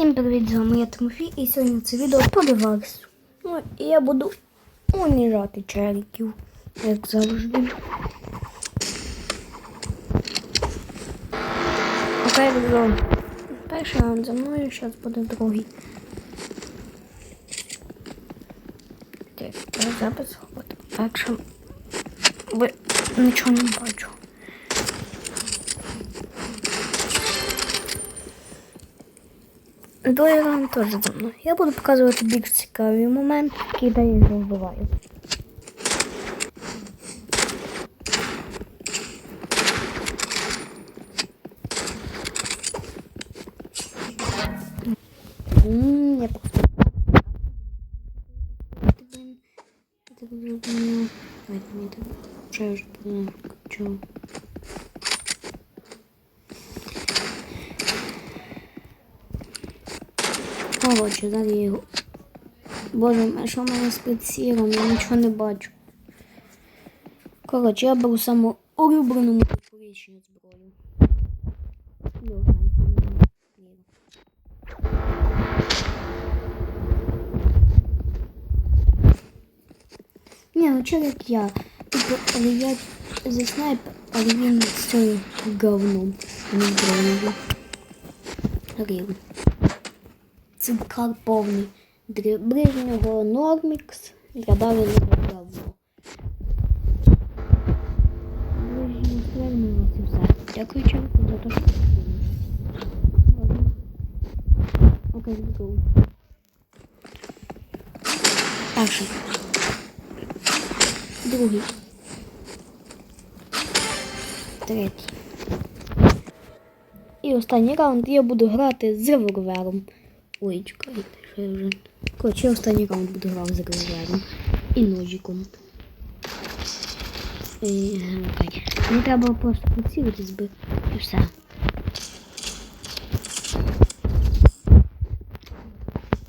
Всім привіт, з вами я Тимофій, і сьогодні це відео по девайсу. Ну, і я буду уніжати чариків, як завжди. Окей, відео. Перший раунд за мною, зараз буде другий. Так, запис от. Якщо ви нічого не бачу. Другий вам теж за мною. Я буду показувати більш цікаві моменти, які я вбиваю. М, Я повторю. Так зрозуміло. Давайте мені так. Що я вже почув. Коротше, я його. Боже, а що в мене з прицілом? Я нічого не бачу. Коротше, я беру саму улюблену мою порічну зброю. Ні. Ні, ну чоловік я. Типу, але я за снайпер, але він з цим говном. Не зброєю. Рівно. Це кар повний. Нормікс, дальнього говно. Ближнього сильного це все. Дякую чоловіку за те, що. Окей, go. Перший. Другий. Третій. І останній раунд я буду грати з револьвером. Ой, чекайте, що я вже. Коротше, я останній раунд буду грати з револьвером. І ножиком. І, окей. Мені треба просто поцілитись би і все.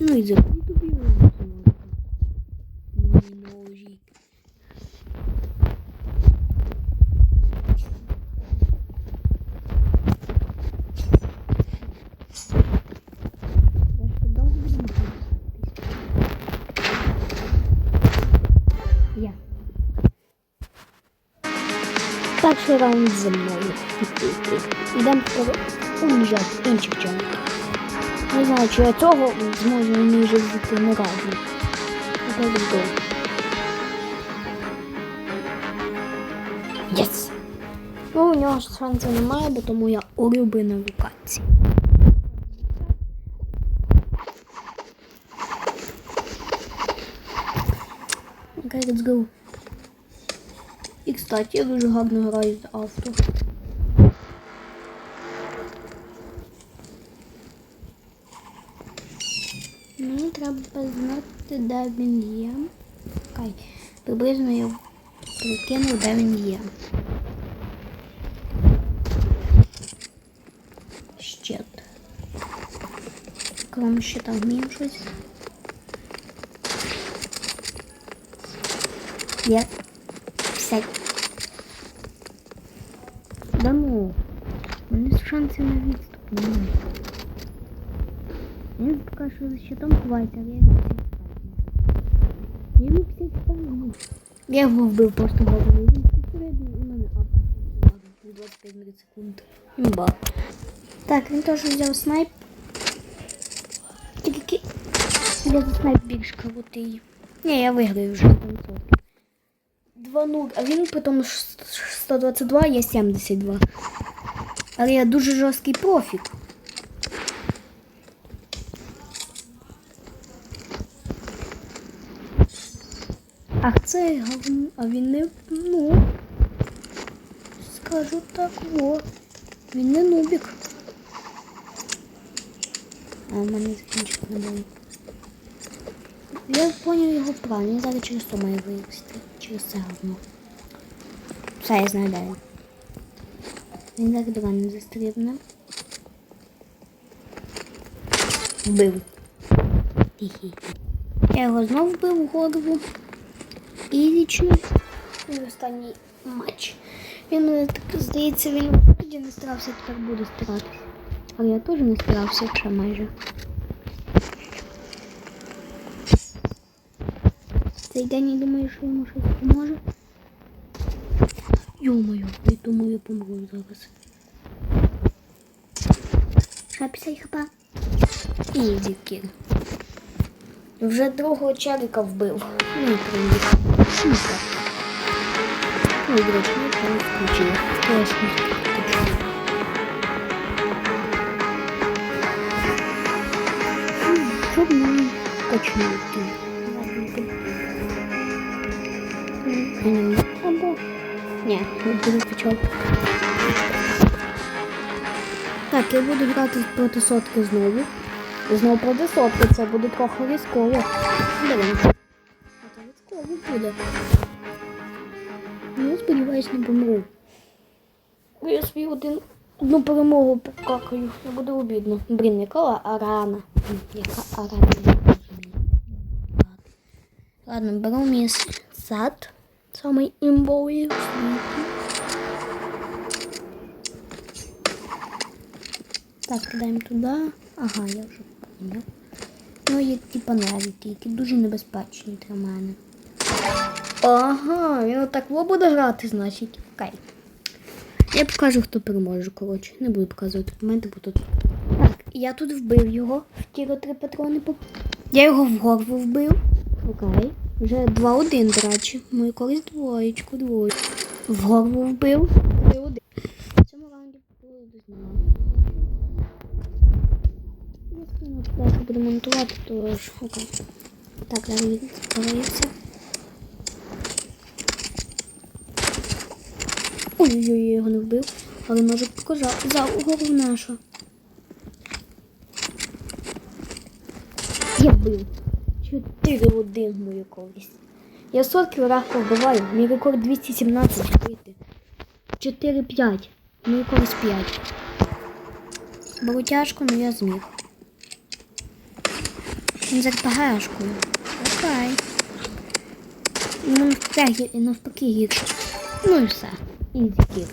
Ну і забудь Перший раунд за мною. Ідемо тепер уніжати інших чоловіків. Не знаю, чи я цього зможу уніжити не разу. Окей, let's. Єс! Ну, у нього ж шансів немає, бо тому я улюблена локація. Окей, let's go. І, кстати, я дуже гарно граю з авто. Мені треба знати, де він є. Окей. Приблизно я прикинув, де він є. Щит. Крім щита вміємо щось. Є. Все. Да ну. У мене шансів на відступ немає. Він поки що за щитом хватить, але я не всіх Йому всіх спальні. Я його вбив просто головою. Він підсередньо і в мене апа. 25 мілісекунд. Ба. Так, він теж взяв снайп. Тільки я за снайп більш крутий. Ні, я виграю вже 100%. 2-0, а він потім 122, я 72. Але я дуже жорсткий профік. Ах, це говно, а він не, ну, скажу так, во, він не нубік. А в мене закінчив на бою. Я поняв його правильно, він зараз через то має вивести, через це говно. Все, я знаю, де він. Він зараз до мене застрибне. Вбив. Хі-хі. Я його знов вбив в голову. І лічно і останній матч. Він мене так здається, він тоді не старався, тепер буде старатися. Але я теж не старався, якщо майже. цей день і думаю, що йому щось допоможе. Йо-моє, я думаю, я помру зараз. Ще 50 хп. Ізі кіл. Вже другого чарика вбив. Ну, привіт. Ну, так. Ну, до речі, ну, там включив. Класно. Щоб не качнути. Ні, не буду почав. Так, я буду грати проти сотки знову. Знову проти сотки, це буде трохи різково. Блин. Це різково буде. Ну, сподіваюсь, не помру. Бо Я собі один, одну перемогу покакаю. Не буде обідно. Блін, яка арана. Яка арана. Ладно, беру мій сад. Самий імбовий світі. Так, кидаємо туди. Ага, я вже поняв. Ну, є ті панелі, які дуже небезпечні для мене. Ага, він отак во буде грати, значить. Окей. Я покажу, хто переможе, коротше. Не буду показувати документи, бо тут. Так, я тут вбив його. Втіло три патрони поп. Я його в горву вбив. Окей. Вже 2-1, до речі. Ми колись двоєчку, двоєчку. В горву вбив. 3-1. В цьому раунді. Якщо будемо монтувати, то ж окей. Так, він відкривається. Ой-ой-ой, я його не вбив, але ножик показав. За угору нашу. Я вбив. 4-1 мою користь. Я сотки легко вбиваю. Мій рекорд 217 вбити. 4-5. Мій користь 5. Було тяжко, але я зміг. Він з РПГшкою. Окей. Ну, навпаки, навпаки гірше. Ну і все. Ізі кіл.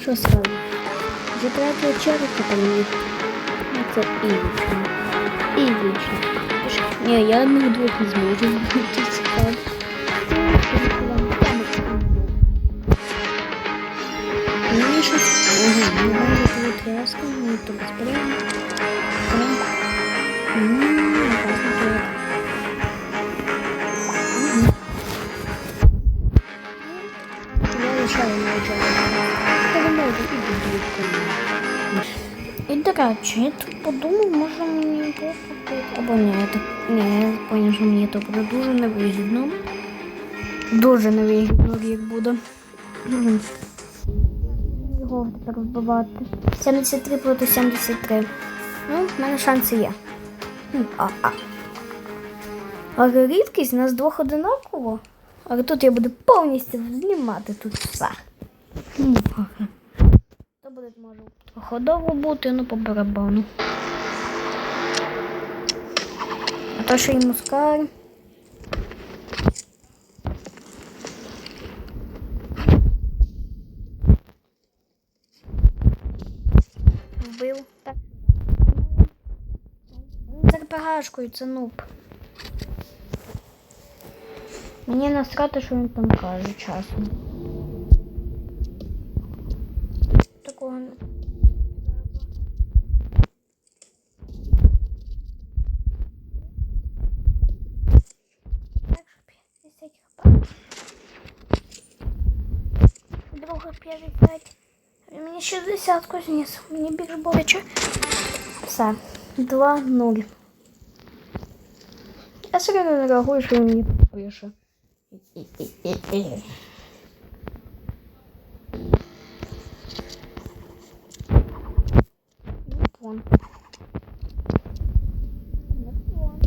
Що третього червика переміг. Ну це і вічно. І вічно. Ні, я на двох не зможу бути цікаво. Мені щось... Ага, ну вам буде тряска, ну то безперечно. Ммм, класно тут. Я лишаю на Перемогу і буду І, до речі, я тут подумав, може мені покупити. Або ні, я так ні, я поняв, що мені буде дуже невигідно. Дуже невигідно як буде. Його тепер вбивати. 73 проти 73. Ну, в мене шанси є. А, а. Але рідкість у нас двох одинаково. Але тут я буду повністю знімати тут все. Буде може ходово бути, ну по барабану. А то що і мускар. Вбив. Так. З РПГшкою це нуб. Мені насрати, що він там каже часом. Такого не. Так, що 50 хп. Друга 50. Мені 60 кузніс. Мені більш боляче. Все. 2-0. Я серйозно не реагую, що він мені пише. Ну, вон. Ну, вон.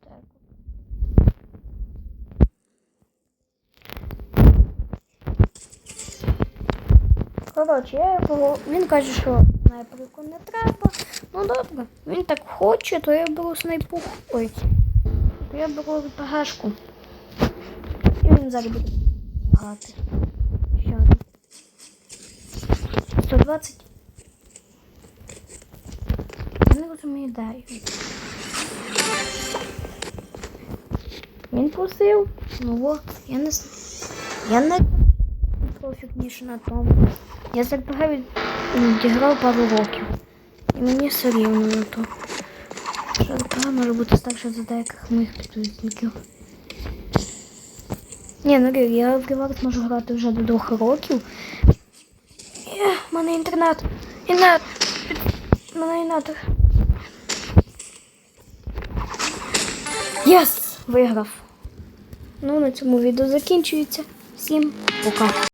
Так. Коротше, я його, він каже, що снайперку не треба. Ну добре, він так хоче, то я беру снайпу. Ой. То я беру РПГшку. І він зараз буде грати. Ще один. 120. Він. Просив. Ну от, я не. Я не профік на тому. Я за РПГ від- відіграв пару років. І мені все рівно на то. Що РПГ може бути старше за деяких моїх підписників. Ні, ну я в Ревард можу грати вже до двох років. Є, в мене інтернет. Інтернет. Мене інтернет. Єс! Виграв. Ну, на цьому відео закінчується. Всім пока.